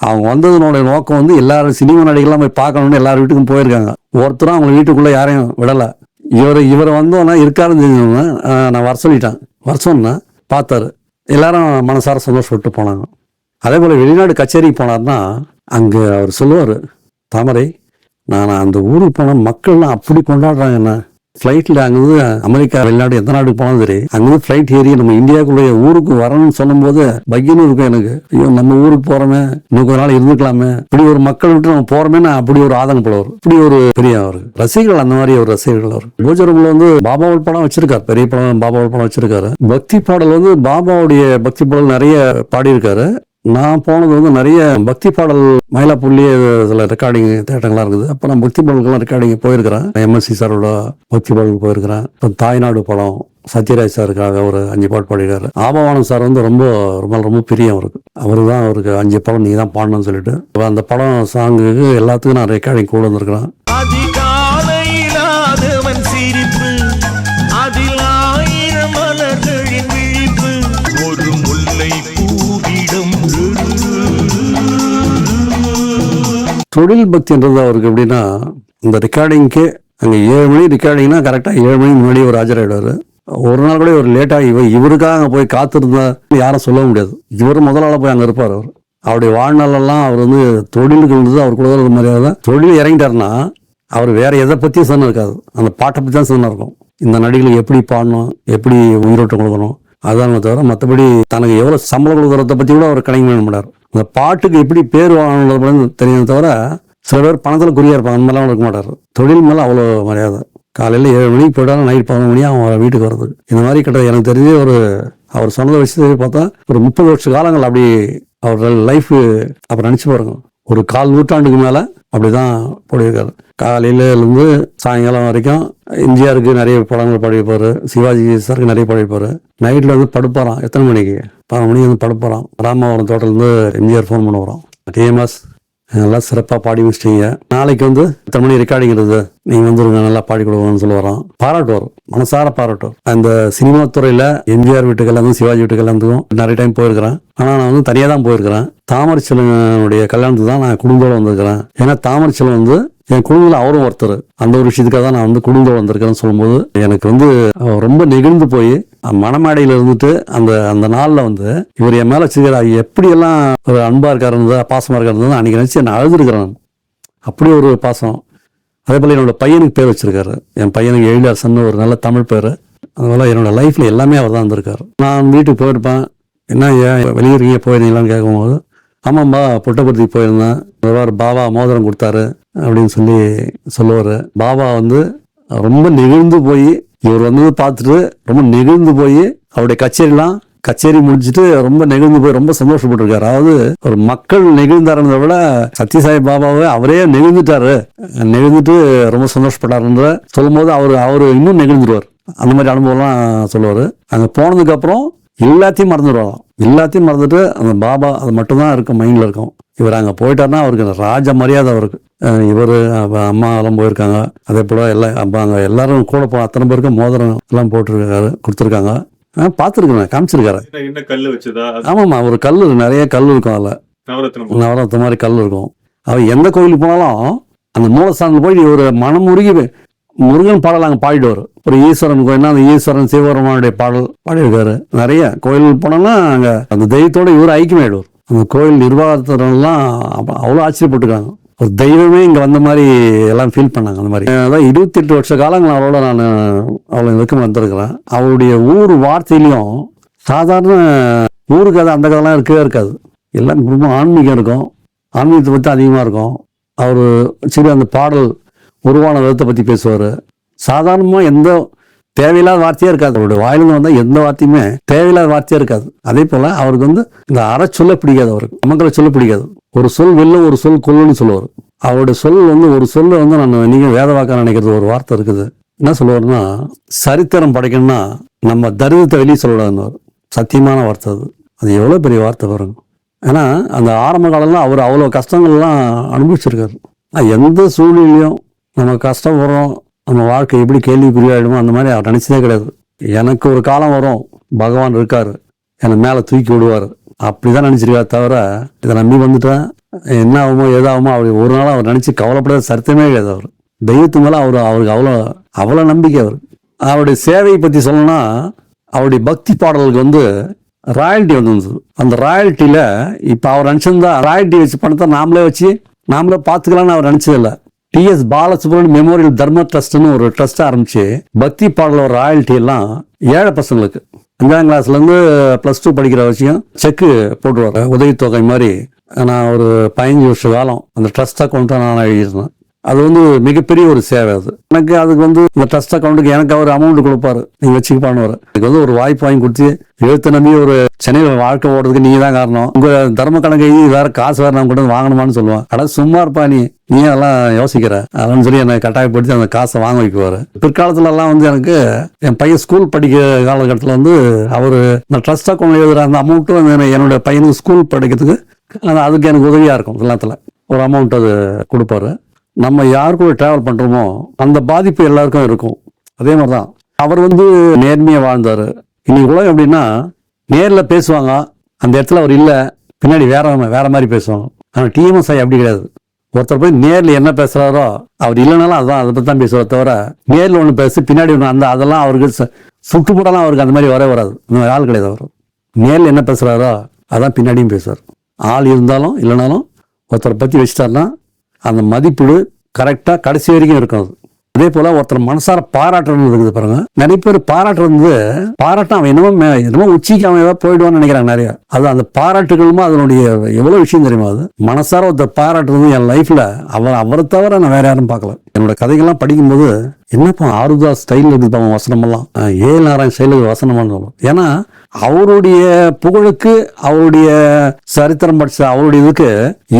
அவங்க வந்ததுனுடைய நோக்கம் வந்து எல்லாரும் சினிமா நடிகர்லாம் போய் பார்க்கணும்னு எல்லார் வீட்டுக்கும் போயிருக்காங்க. ஒருத்தரும் அவங்க வீட்டுக்குள்ளே யாரையும் விடலை. இவர் இவர் வந்தோன்னா இருக்காருன்னு தெரிஞ்சவங்க நான் வர சொல்லிட்டேன். வர சொன்னேன் பார்த்தாரு. எல்லாரும் மனசார சந்தோஷப்பட்டு போனாங்க. அதே போல் வெளிநாடு கச்சேரிக்கு போனார்னா அங்கே அவர் சொல்லுவார் தாமரை நான் அந்த ஊருக்கு போனால் மக்கள்லாம் அப்படி கொண்டாடுறாங்க என்ன? ஃப்ளைட்டில் அங்கேருந்து அமெரிக்கா வெளிநாடு எந்த நாட்டுக்கு போனாலும் சரி அங்கேருந்து ஃப்ளைட் ஏறி நம்ம இந்தியாவுக்குள்ளே ஊருக்கு வரணும்னு சொல்லும்போது பையனும் இருக்கும் எனக்கு. ஐயோ நம்ம ஊருக்கு போகிறோமே இன்னும் கொஞ்ச நாள் இருந்துக்கலாமே. இப்படி ஒரு மக்கள் விட்டு நம்ம போகிறோமே நான் அப்படி ஒரு ஆதங்கப்படுவார் இப்படி ஒரு பெரிய அவர் ரசிகர்கள் அந்த மாதிரி ஒரு ரசிகர்கள் அவர். பூஜை வந்து பாபாவோட படம் வச்சிருக்காரு. பெரிய படம் பாபாவோட படம் வச்சிருக்காரு. பக்தி பாடல் வந்து பாபாவுடைய பக்தி பாடல் நிறைய பாடியிருக்காரு. நான் போனது வந்து நிறைய பக்தி பாடல் மயிலாப்பூர்லேயே சில ரெக்கார்டிங் தேட்டங்கள்லாம் இருக்குது. அப்போ நான் பக்தி பாடல்கள்லாம் ரெக்கார்டிங் போயிருக்கிறேன். எம்எஸ்சி சாரோட பக்தி பாடல் போயிருக்கிறேன். இப்போ தாய்நாடு படம் சத்யராஜ் சாருக்காக ஒரு அஞ்சு பாட்டு பாடிடுறாரு ஆபவானம் சார் வந்து ரொம்ப ரொம்ப ரொம்ப பிரியம் அவருக்கு. அவர் தான் அவருக்கு அஞ்சு படம் நீ தான் பாடணும்னு சொல்லிட்டு. அந்த படம் சாங்குக்கு எல்லாத்துக்கும் நான் ரெக்கார்டிங் கூட வந்திருக்கிறேன். தொழில் பக்தின்றது அவருக்கு எப்படின்னா இந்த ரெக்கார்டிங்க்கு அங்கே ஏழு மணி ரெக்கார்டிங்னா கரெக்டாக ஏழு மணி முன்னாடி ஒரு ஆஜராகிடுவார் ஒரு நாள் கூட இவர் லேட்டாக இவ இவருக்காக அங்கே போய் காத்திருந்தா யாரும் சொல்ல முடியாது. இவர் முதலாள போய் அங்கே இருப்பார் அவர். அவருடைய வாழ்நாளெல்லாம் அவர் வந்து தொழிலுக்கு இருந்தது அவர் கூட ஒரு மரியாதை தான். தொழில் இறங்கிட்டாருன்னா அவர் வேற எதை பற்றியும் சொன்ன இருக்காது. அந்த பாட்டை பற்றி தான் சொன்ன இருக்கும். இந்த நடிகளை எப்படி பாடணும் எப்படி உயிரோட்டம் கொடுக்கணும் அதானே தவிர மற்றபடி தனக்கு எவ்வளோ சம்பளம் கொடுக்குறத பற்றி கூட அவர் கணக்கு பண்ண மாட்டார். அந்த பாட்டுக்கு எப்படி பேர் வாங்கணுன்றது தெரியும் தவிர சில பேர் பணத்தில் குறியா இருப்பாங்க. அந்த மாதிரிலாம் இருக்க மாட்டார். தொழில் மேலே அவ்வளோ மரியாதை. காலையில் ஏழு மணிக்கு போயிட்டாலும் நைட் பதினொன்று மணி அவன் வீட்டுக்கு வர்றது இந்த மாதிரி கிட்ட எனக்கு தெரிஞ்சு ஒரு அவர் சொன்னதை வச்சு பார்த்தா ஒரு முப்பது வருஷ காலங்கள் அப்படி அவர் லைஃப் அப்புறம் நினச்சி பாருங்க. ஒரு கால் நூற்றாண்டுக்கு மேலே அப்படிதான் பாடியிருக்காரு காலையில இருந்து சாயங்காலம் வரைக்கும் எம்ஜிஆருக்கு நிறைய படங்கள் பாடியிருப்பாரு சிவாஜி சாருக்கு நிறைய பாடியிருப்பாரு. நைட்டில் வந்து படுப்பாராம் எத்தனை மணிக்கு? பன்னெண்டு மணிக்கு வந்து படுப்பாராம் ராமாவரம் தோட்டலேருந்து எம்ஜிஆர் ஃபோன் பண்ண வரோம் டிஎம்எஸ் நல்லா சிறப்பாக பாடி முடிச்சிட்டீங்க. நாளைக்கு வந்து எத்தனை மணி ரெக்கார்டிங் இருக்குது நீங்கள் வந்துருங்க நல்லா பாடி கொடுக்கணும்னு சொல்லி வரோம் பாராட்டுவார். மனசார பாராட்டுவார். அந்த சினிமா துறையில் எம்ஜிஆர் வீட்டுக்கெல்லாம் சிவாஜி வீட்டுக்கெல்லாம் நிறைய டைம் போயிருக்கிறேன். ஆனால் நான் வந்து தனியாக தான் போயிருக்கிறேன். தாமரை கல்யாணத்துக்கு தான் நான் குடும்பத்தோடு வந்திருக்கிறேன். ஏன்னா தாமரை வந்து என் குடும்பத்தில் அவரும் ஒருத்தர். அந்த ஒரு விஷயத்துக்காக தான் நான் வந்து குடும்பத்தோடு வந்திருக்கிறேன்னு சொல்லும்போது எனக்கு வந்து ரொம்ப நெகிழ்ந்து போய் மணமேடையில் இருந்துட்டு அந்த அந்த நாளில் வந்து இவர் என் மேலே வச்சுக்கிற எப்படியெல்லாம் ஒரு அன்பாக இருக்காருந்தா பாசமாக இருக்காருந்தா அன்றைக்கி நினச்சி நான் அழுதுருக்கிறேன். அப்படி ஒரு பாசம். அதே போல் என்னோட பையனுக்கு பேர் வச்சுருக்காரு. என் பையனுக்கு எழிலரசன் ஒரு நல்ல தமிழ் பேர். அதனால என்னோடய லைஃப்பில் எல்லாமே அவர் தான் வந்திருக்காரு. நான் வீட்டுக்கு போயிருப்பேன். என்ன ஏன் வெளியூருக்கீங்க போயிருந்தீங்களான்னு கேட்கும்போது ஆமாம்பா புட்டபர்த்திக்கு போயிருந்தேன். இந்த பாபா மோதிரம் கொடுத்தாரு அப்படின்னு சொல்லி சொல்லுவார். பாபா வந்து ரொம்ப நெகிழ்ந்து போய் இவர் வந்தது பார்த்துட்டு ரொம்ப நெகிழ்ந்து போய் அவருடைய கச்சேரிலாம் கச்சேரி முடிச்சுட்டு ரொம்ப நெகிழ்ந்து போய் ரொம்ப சந்தோஷப்பட்டிருக்காரு. அதாவது ஒரு மக்கள் நெகிழ்ந்தாருன்றத விட சத்யசாய் பாபாவை அவரே நெகிழ்ந்துட்டாரு. நெகிழ்ந்துட்டு ரொம்ப சந்தோஷப்பட்டாருன்ற சொல்லும் போது அவர் அவர் இன்னும் நெகிழ்ந்துருவார். அந்த மாதிரி அனுபவம்லாம் சொல்லுவார். அங்கே போனதுக்கப்புறம் எல்லாத்தையும் மறந்துடுவாராம் எல்லாத்தையும் மறந்துட்டு அந்த பாபா அது மட்டும்தான் இருக்கும் மைண்டில் இருக்கும். இவர் அங்கே போயிட்டாருன்னா அவருக்கு ராஜ மரியாதை அவருக்கு. இவர் அம்மா எல்லாம் போயிருக்காங்க. அதே போல் எல்லாம் அப்போ அங்கே எல்லாரும் கூட போ அத்தனை பேருக்கும் மோதிரம் எல்லாம் போட்டிருக்காரு கொடுத்துருக்காங்க. பார்த்துருக்கேன் காமிச்சிருக்காரு. என்ன கல்லு வச்சதா? ஆமாம்மா ஒரு கல் நிறைய கல் இருக்கும் அதில். நவரத்த மாதிரி கல் இருக்கும். அவர் எந்த கோயிலுக்கு போனாலும் அந்த மூலஸ்தானத்தில் போய் ஒரு மனம் உருகி முருகன் பாடல் அங்கே பாடிடுவார். ஒரு ஈஸ்வரன் கோயில்னா அந்த ஈஸ்வரன் சிவபெருமானுடைய பாடல் பாடியிருக்காரு. நிறைய கோயிலுக்கு போனோம்னா அங்கே அந்த தெய்வத்தோட இவர் ஐக்கியமாயிடுவார். அந்த கோயில் நிர்வாகத்தினர்லாம் அவ்வளோ ஆச்சரியப்பட்டிருக்காங்க ஒரு தெய்வமே இங்கே வந்த மாதிரி எல்லாம் ஃபீல் பண்ணாங்க அந்த மாதிரி. அதான் இருபத்தெட்டு வருஷ காலங்கள் அவரோட நான் அவ்வளோ நெருக்கம் வந்திருக்கிறேன். அவருடைய ஊர் வார்த்தையிலையும் சாதாரண ஊரு கதை அந்த கதைலாம் இருக்கவே இருக்காது. எல்லாம் ரொம்ப ஆன்மீகம் இருக்கும். ஆன்மீகத்தை பற்றி அதிகமாக இருக்கும். அவர் சரி அந்த பாடல் உருவான விதத்தை பற்றி பேசுவார். சாதாரணமாக எந்த தேவையில்லாத வார்த்தையே இருக்காது. அவருடைய வாயிலிருந்து வந்தால் எந்த வார்த்தையுமே தேவையில்லாத வார்த்தையே இருக்காது. அதே போல் அவருக்கு வந்து இந்த அற சொல்ல பிடிக்காது அவருக்கு. நமக்களை சொல்ல பிடிக்காது. ஒரு சொல் வெல்ல ஒரு சொல் கொல்லுன்னு சொல்லுவார். அவருடைய சொல் வந்து ஒரு சொல்ல வந்து நான் நீங்கள் வேத வாக்க நினைக்கிறது ஒரு வார்த்தை இருக்குது. என்ன சொல்லுவாருன்னா சரித்திரம் படைக்கணும்னா நம்ம தரிதத்தை வெளியே சொல்லக்கூடாதுன்னு சத்தியமான வார்த்தை அது. அது எவ்வளோ பெரிய வார்த்தை பாருங்க. ஏன்னா அந்த ஆரம்ப காலம்லாம் அவர் அவ்வளோ கஷ்டங்கள்லாம் அனுபவிச்சிருக்காரு. எந்த சூழ்நிலையும் நம்ம கஷ்டப்படுறோம் நம்ம வாழ்க்கை எப்படி கேள்விக்குறியாயிடுமோ அந்த மாதிரி அவர் நினச்சதே கிடையாது. எனக்கு ஒரு காலம் வரும் பகவான் இருக்கார் என்னை மேலே தூக்கி விடுவார். அப்படிதான் நினச்சிருக்கா தவிர இதை நம்பி வந்துட்டேன். என்ன ஆகுமோ ஏதாகுமோ அவர் ஒரு நாள் அவர் நினச்சி கவலைப்படாத சரித்தமே கிடையாது அவர். தெய்வத்து மேலே அவர் அவருக்கு அவ்வளோ அவ்வளோ நம்பிக்கை அவர். அவருடைய சேவையை பற்றி சொல்லணும்னா அவருடைய பக்தி பாடல்களுக்கு வந்து ராயல்ட்டி வந்து அந்த ராயல்ட்டியில் இப்போ அவர் நினச்சிருந்தா ராயல்ட்டி வச்சு பணத்தை நாமளே வச்சு நாமளே பார்த்துக்கலாம்னு அவர் நினச்சதில்ல. டிஎஸ் பாலசுப்ரமணியம் மெமோரியல் தர்ம ட்ரஸ்ட்னு ஒரு ட்ரஸ்ட் ஆரம்பிச்சு பக்தி பாடல் ராயல்ட்டி எல்லாம் ஏழை பசங்களுக்கு அஞ்சாம் கிளாஸ்லேருந்து ப்ளஸ் டூ படிக்கிற வரைக்கும் செக்கு போட்டுருவாங்க. உதவித்தொகை மாதிரி. நான் ஒரு பதினஞ்சு வருஷ காலம் அந்த ட்ரஸ்ட் அக்கௌண்ட்டை நான் எழுதியிருந்தேன். அது வந்து மிகப்பெரிய ஒரு சேவை அது. எனக்கு அதுக்கு வந்து இந்த ட்ரஸ்ட் அக்கௌண்ட்டுக்கு எனக்கு அவர் அமௌண்ட் கொடுப்பாரு. நீங்க வச்சுக்கப்பான்னு எனக்கு வந்து ஒரு வாய்ப்பு வாங்கி கொடுத்து எழுத்து நம்பி ஒரு சென்னையில் வாழ்க்கை ஓடுறதுக்கு நீங்க தான் காரணம். உங்க தர்ம கணக்கு வேற காசு வேற நான் கொண்டு வந்து வாங்கணுமான்னு சொல்லுவான். அட சும்மா இருப்பா நீ. நீ அதெல்லாம் யோசிக்கிற. அதன்னு சொல்லி என்னை கட்டாயப்படுத்தி அந்த காசை வாங்க வைக்குவார். பிற்காலத்துல எல்லாம் வந்து எனக்கு என் பையன் ஸ்கூல் படிக்கிற காலகட்டத்தில் வந்து அவர் இந்த ட்ரஸ்ட் அக்கௌண்ட் எழுதுற அந்த அமௌண்ட்டும் என்னுடைய பையனுக்கு ஸ்கூல் படிக்கிறதுக்கு அதுக்கு எனக்கு உதவியா இருக்கும். எல்லாத்துல ஒரு அமௌண்ட் அது கொடுப்பாரு. நம்ம யார் கூட பண்ணுறோமோ அந்த பாதிப்பு எல்லாருக்கும் இருக்கும். அதே மாதிரி தான் அவர் வந்து நேர்மையாக வாழ்ந்தார். இன்னைக்கு உலகம் எப்படின்னா நேரில் பேசுவாங்க. அந்த இடத்துல அவர் இல்லை. பின்னாடி வேற வேற மாதிரி பேசுவாங்க. ஆனால் டிஎம்எஸ் அப்படி கிடையாது. ஒருத்தர் போய் நேரில் என்ன பேசுகிறாரோ அவர் இல்லைனாலும் அதான் அதை பற்றி தான் பேசுவார் தவிர நேரில் ஒன்று பேசி பின்னாடி ஒன்று அந்த அதெல்லாம் அவருக்கு சு- சுட்டுப்படலாம் அவருக்கு அந்த மாதிரி வரவே வராது. இந்த ஆள் கிடையாது அவர். நேரில் என்ன பேசுகிறாரோ அதான் பின்னாடியும் பேசுவார். ஆள் இருந்தாலும் இல்லைனாலும் ஒருத்தரை பற்றி வச்சுட்டாருன்னா அந்த மதிப்பீடு கரெக்டாக கடைசி வரைக்கும் இருக்கும் அது. அதே போல ஒருத்தர் மனசார பாராட்டுறது இருக்குது பாருங்க. நிறைய பேர் பாராட்டுறது பாராட்டம் அவன் என்னமோ என்னமோ உச்சிக்கு அவன் ஏதாவது போயிடுவான்னு நினைக்கிறாங்க நிறைய. அது அந்த பாராட்டுகளுமோ அதனுடைய எவ்வளோ விஷயம் தெரியுமா அது? மனசார ஒருத்தர் பாராட்டுறது என் லைஃப்ல அவர் அவரை தவிர நான் வேற யாரும் பார்க்கல. என்னோட கதைகள்லாம் படிக்கும்போது என்னப்பா ஆருதா ஸ்டைல் இருக்குது அவன் வசனமெல்லாம்? ஏ நாராயண் ஸ்டைலுக்கு வசனமான்னு சொல்லுவோம் ஏன்னா அவருடைய புகழுக்கு அவருடைய சரித்திரம் படிச்ச அவருடைய இதுக்கு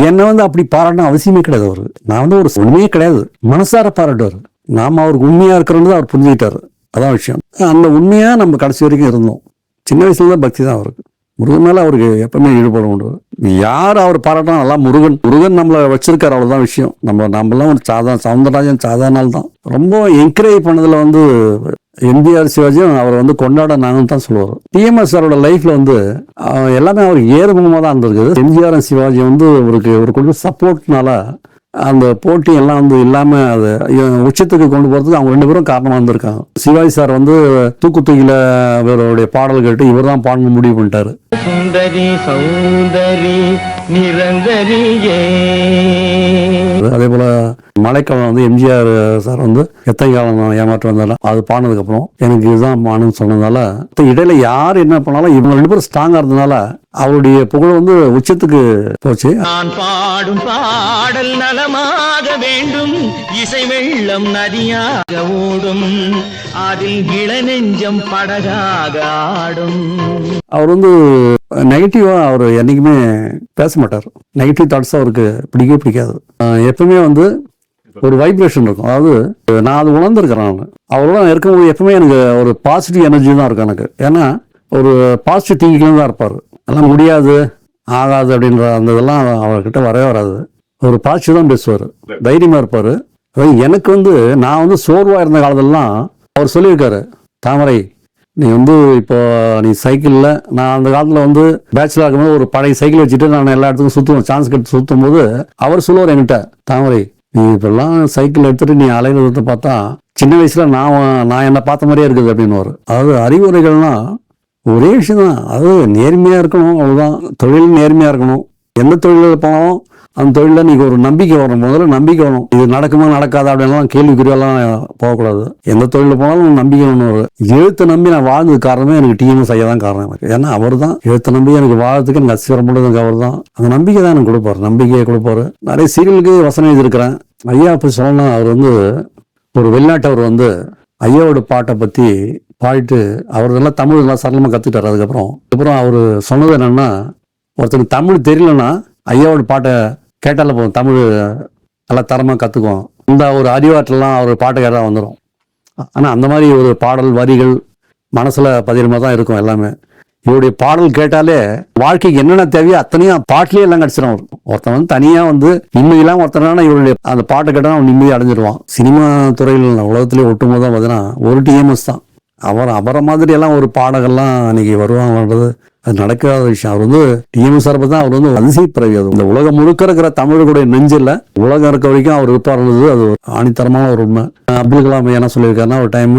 என்னை வந்து அப்படி பாராட்டணும் அவசியமே கிடையாது அவரு. நான் வந்து ஒரு உண்மையே கிடையாது. மனசார பாராட்டுவார். நாம் அவருக்கு உண்மையாக இருக்கிறோன்னு அவர் புரிஞ்சுக்கிட்டாரு. அதான் விஷயம். அந்த உண்மையாக நம்ம கடைசி வரைக்கும் இருந்தோம். சின்ன வயசுல தான் பக்தி தான் அவருக்கு. முருகன் மேலே அவருக்கு எப்பவுமே ஈடுபாடு உண்டு. யார் அவர் பாராட்டினா நல்லா முருகன். முருகன் நம்மளை வச்சிருக்காரு அவ்வளோதான் விஷயம். நம்ம நம்மளாம் ஒரு சாதாரண சவுந்தரராஜன் சாதாரணால் தான் ரொம்ப என்கரேஜ் பண்ணதில் வந்து எம்ஜிஆர் சிவாஜியும் அவர் வந்து கொண்டாட நாங்கன்னு தான் சொல்லுவார். டிஎம்எஸ் சாரோட லைஃப்ல வந்து எல்லாமே அவருக்கு ஏறுமுகமாக தான் இருந்திருக்குது. எம்ஜிஆர் சிவாஜி வந்து அவருக்கு ஒரு கொடுத்த சப்போர்ட்னால அந்த போட்டி எல்லாம் வந்து இல்லாம அது உச்சத்துக்கு கொண்டு போறதுக்கு அவங்க ரெண்டு பேரும் காரணமா இருந்திருக்காங்க. சிவாஜி சார் வந்து தூக்கு தூக்கில இவருடைய பாடல் கேட்டு இவர் தான் பாடணும் முடிவு பண்ணிட்டாரு. சுந்தரி சௌந்தரி நிரந்தரியே. அதே போல மழைக்காலம் வந்து எம்ஜிஆர் சார் வந்து எத்தனை காலம் ஏமாற்றம் வந்தாலும் அது பாடினதுக்கு அப்புறம் எனக்கு இதுதான் மானுன்னு சொன்னதால இடையில யார் என்ன பண்ணாலும் இவங்க ரெண்டு பேரும் ஸ்ட்ராங்கா இருந்ததுனால அவருடைய புகழ் வந்து உச்சத்துக்கு போச்சு. நான் பாடும் பாடல் நலமாக வேண்டும் இசை வெள்ளம் நதியாக ஓடும் அதில் இளநெஞ்சம் படகாக ஆடும். அவர் வந்து நெகட்டிவா அவர் என்னைக்குமே பேச மாட்டார். நெகட்டிவ் தாட்ஸ் அவருக்கு பிடிக்கவே பிடிக்காது. எப்பவுமே வந்து ஒரு வைப்ரேஷன் இருக்கும். அதாவது நான் அது உணர்ந்துருக்கிறேன் நான். அவரோட இருக்கும்போது எப்பவுமே எனக்கு ஒரு பாசிட்டிவ் எனர்ஜி தான் இருக்கும் எனக்கு. ஏன்னா ஒரு பாசிட்டிவ் திங்கிங்ல தான் இருப்பார். எல்லாம் முடியாது ஆகாது அப்படின்ற அந்த இதெல்லாம் அவர்கிட்ட வரவே வராது. ஒரு பாசிட்டிவ் தான் பேசுவார். தைரியமாக இருப்பார். அதாவது எனக்கு வந்து நான் வந்து சோர்வாக இருந்த காலத்துலலாம் அவர் சொல்லியிருக்காரு. தாமரை நீ வந்து இப்போ நீ சைக்கிளில் நான் அந்த காலத்தில் வந்து பேச்சுலர் இருக்கும்போது ஒரு பழைய சைக்கிள் வச்சுட்டு நான் எல்லா இடத்துக்கும் சுற்றுவேன் சான்ஸ் கட்டு சுற்றும் போது அவர் சொல்லுவார் என்கிட்ட தாமரை நீ இப்பெல்லாம் சைக்கிள் எடுத்துட்டு நீ அலையிறத பார்த்தா சின்ன வயசுல நான் நான் என்ன பார்த்த மாதிரியே இருக்குது அப்படின்னு அதாவது அறிவுரைகள்னா ஒரே விஷயம் தான் அது நேர்மையாக இருக்கணும் அவ்வளோதான் தொழில் நேர்மையாக இருக்கணும். எந்த தொழிலில் போனாலும் அந்த தொழிலில் நீங்கள் ஒரு நம்பிக்கை வரணும் முதல்ல நம்பிக்கை வரும். இது நடக்குமா நடக்காதா அப்படின்லாம் கேள்விக்குறியெல்லாம் போகக்கூடாது. எந்த தொழிலில் போனாலும் நம்பிக்கை ஒன்று வரும் எழுத்தை நம்பி நான் வாழ்ந்தது காரணமே எனக்கு டிஎம்எஸ் ஐயா தான் காரணம் எனக்கு. ஏன்னா அவர் தான் எழுத்தை நம்பி எனக்கு வாழ்றதுக்கு எனக்கு அசிவரம் பண்ணதுக்கு அவர் தான் அந்த நம்பிக்கை தான் எனக்கு கொடுப்பாரு. நம்பிக்கையை கொடுப்பாரு. நிறைய சீரியலுக்கு வசனம் எழுதியிருக்கிறேன். ஐயா அப்படி சொல்லணும் அவர் வந்து ஒரு வெளிநாட்டவர் வந்து ஐயாவோட பாட்டை பற்றி பாடிட்டு அவர் எல்லாம் தமிழ் எல்லாம் சரளமாக கற்றுக்கிட்டார் அதுக்கப்புறம் அப்புறம் அவர் சொன்னது என்னென்னா ஒருத்தருக்கு தமிழ் தெரியலன்னா ஐயாவோட பாட்டை கேட்டால போதும். தமிழ் நல்லா தரமாக கற்றுக்குவோம் இந்த ஒரு அறிவாற்றலாம் அவர் பாட்டை கேட்டால் வந்துடும் ஆனால் அந்த மாதிரி ஒரு பாடல் வரிகள் மனசில் பதிரமா தான் இருக்கும் எல்லாமே. இவருடைய பாடல் கேட்டாலே வாழ்க்கைக்கு என்னென்ன தேவையோ அத்தனையும் பாட்டிலே எல்லாம் கிடச்சிடும் அவர் ஒருத்தன் வந்து தனியாக வந்து நிம்மதியெல்லாம் ஒருத்தனான இவருடைய அந்த பாட்டை கேட்டால் அவன் நிம்மதி அடைஞ்சிருவான். சினிமா துறையில் உலகத்திலே ஒட்டும்போது தான் பார்த்தீங்கன்னா ஒரு டிஎம்எஸ் தான். அவர் அவரை மாதிரி எல்லாம் ஒரு பாடகர்லாம் அன்னைக்கு வருவாங்கன்றது அது நடக்காத விஷயம். அவர் வந்து டிஎம் சார்பு தான் அவர் வந்து அதிசய பிறவி அது. இந்த உலகம் முழுக்க இருக்கிற தமிழர்களுடைய நெஞ்சில் உலகம் இருக்க வரைக்கும் அவர் இருப்பார்ன்றது அது ஒரு ஆணித்தரமான ஒரு உண்மை. அப்துல் கலாம் என்ன சொல்லியிருக்காருன்னா ஒரு டைம்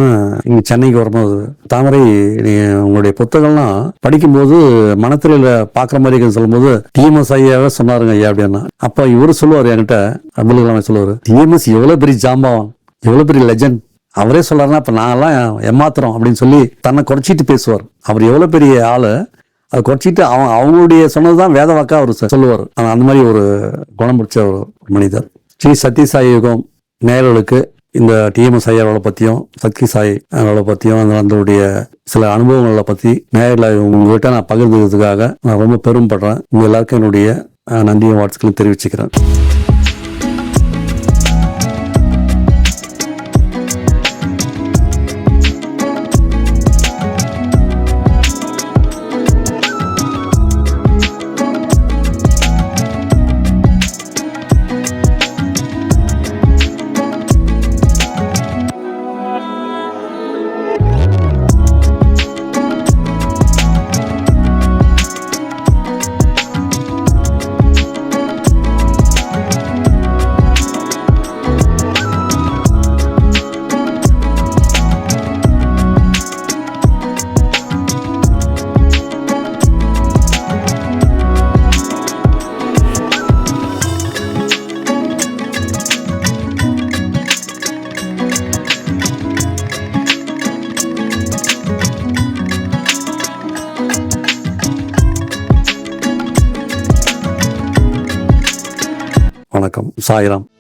இங்கே சென்னைக்கு வரும்போது தாமரை நீ உங்களுடைய புத்தகம்லாம் படிக்கும்போது மனத்திரையில பார்க்குற மாதிரி இருக்குன்னு சொல்லும்போது டிஎம்எஸ் ஐயாவே சொன்னாருங்க ஐயா அப்படின்னா. அப்போ இவரு சொல்லுவார் என்கிட்ட அப்துல் கலாம் சொல்லுவார் டிஎம்எஸ் எவ்வளோ பெரிய ஜாம்பவான் எவ்வளோ பெரிய லெஜண்ட் அவரே சொல்றாருன்னா அப்ப நான்லாம் ஏமாத்துறோம் அப்படின்னு சொல்லி தன்னை குறைச்சிட்டு பேசுவார். அவர் எவ்வளவு பெரிய ஆளு அதை குறைச்சிட்டு அவன் அவங்களுடைய சொன்னதுதான் வேத வாக்கா அவர் சொல்லுவார். ஆனால் அந்த மாதிரி ஒரு குணம் பிடிச்ச ஒரு மனிதர். ஸ்ரீ சத்யசாய் யுகம் நேயர்களுக்கு இந்த டிஎம்எஸ் ஐயாவோட பற்றியும் சக்தி சாய் அவரோட பற்றியும் அந்த அதனுடைய சில அனுபவங்களை பற்றி நேரில் உங்கள்கிட்ட நான் பகிர்ந்துக்கிறதுக்காக நான் ரொம்ப பெருமைப்படுறேன். உங்கள் எல்லாருக்கும் என்னுடைய அஹ், நன்றியும் வாழ்த்துக்களும் தெரிவிச்சுக்கிறேன். வணக்கம் சாய்ராம்